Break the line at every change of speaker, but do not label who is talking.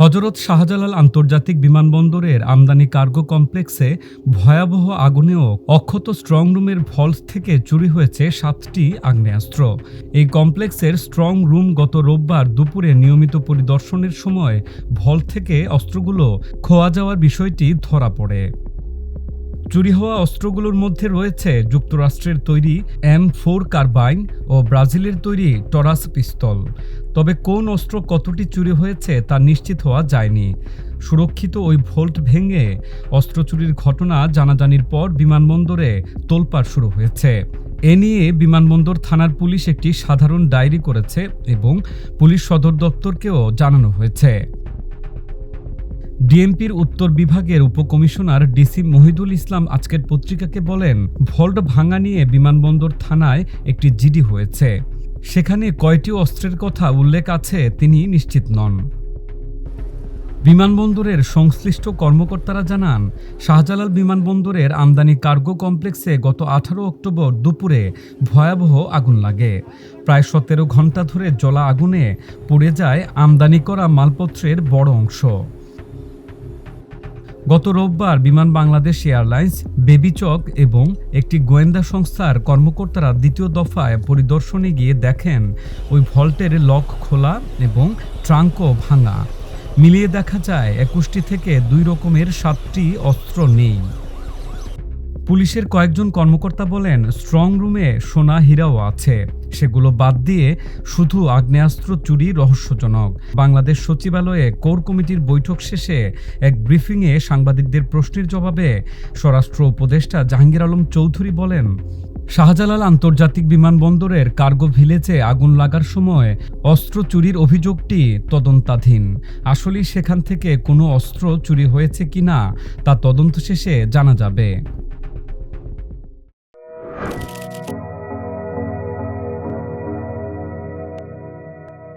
হজরত শাহজালাল আন্তর্জাতিক বিমানবন্দরের আমদানি কার্গো কমপ্লেক্সে ভয়াবহ আগুনেও অক্ষত স্ট্রং রুমের ভলস থেকে চুরি হয়েছে সাতটি আগ্নেয়াস্ত্র। এই কমপ্লেক্সের স্ট্রং রুম গত রোববার দুপুরে নিয়মিত পরিদর্শনের সময় ভল থেকে অস্ত্রগুলো খোয়া যাওয়ার বিষয়টি ধরা পড়ে। চুরি হওয়া অস্ত্রগুলোর মধ্যে রয়েছে যুক্তরাষ্ট্রের তৈরি এম ফোর কার্বাইন ও ব্রাজিলের তৈরি টরাস পিস্তল। তবে কোন অস্ত্র কতটি চুরি হয়েছে তা নিশ্চিত হওয়া যায়নি। সুরক্ষিত ওই ভোল্ট ভেঙে অস্ত্র চুরির ঘটনা জানাজানির পর বিমানবন্দরে তোলপাড় শুরু হয়েছে। এ নিয়ে বিমানবন্দর থানার পুলিশ একটি সাধারণ ডায়েরি করেছে এবং পুলিশ সদর দপ্তরকেও জানানো হয়েছে। ডিএমপির উত্তর বিভাগের উপকমিশনার ডিসি মহিদুল ইসলাম আজকের পত্রিকাকে বলেন, ভল্ট ভাঙা নিয়ে বিমানবন্দর থানায় একটি জিডি হয়েছে। সেখানে কয়টি অস্ত্রের কথা উল্লেখ আছে তিনি নিশ্চিত নন। বিমানবন্দরের সংশ্লিষ্ট কর্মকর্তারা জানান, শাহজালাল বিমানবন্দরের আমদানি কার্গো কমপ্লেক্সে গত আঠারো অক্টোবর দুপুরে ভয়াবহ আগুন লাগে। প্রায় সতেরো ঘণ্টা ধরে জ্বলা আগুনে পড়ে যায় আমদানি করা মালপত্রের বড় অংশ। গত রোববার বিমান বাংলাদেশ এয়ারলাইন্স বেবিচক এবং একটি গোয়েন্দা সংস্থার কর্মকর্তারা দ্বিতীয় দফায় পরিদর্শনে গিয়ে দেখেন ওই ভল্টের লক খোলা এবং ট্রাঙ্কও ভাঙা। মিলিয়ে দেখা যায়, একুশটি থেকে দুই রকমের সাতটি অস্ত্র নেই। পুলিশের কয়েকজন কর্মকর্তা বলেন স্ট্রং রুমে সোনা হীরাও আছে। সেগুলো বাদ দিয়ে শুধু আগ্নেয়াস্ত্র চুরি রহস্যজনক। বাংলাদেশ সচিবালয়ে কোর কমিটির বৈঠক শেষে এক ব্রিফিংয়ে সাংবাদিকদের প্রশ্নের জবাবে স্বরাষ্ট্র উপদেষ্টা জাহাঙ্গীর আলম চৌধুরী বলেন, শাহজালাল আন্তর্জাতিক বিমানবন্দরের কার্গো ভিলেজে আগুন লাগার সময় অস্ত্র চুরির অভিযোগটি তদন্তাধীন। আসলেই সেখান থেকে কোনো অস্ত্র চুরি হয়েছে কিনা তা তদন্ত শেষে জানা যাবে।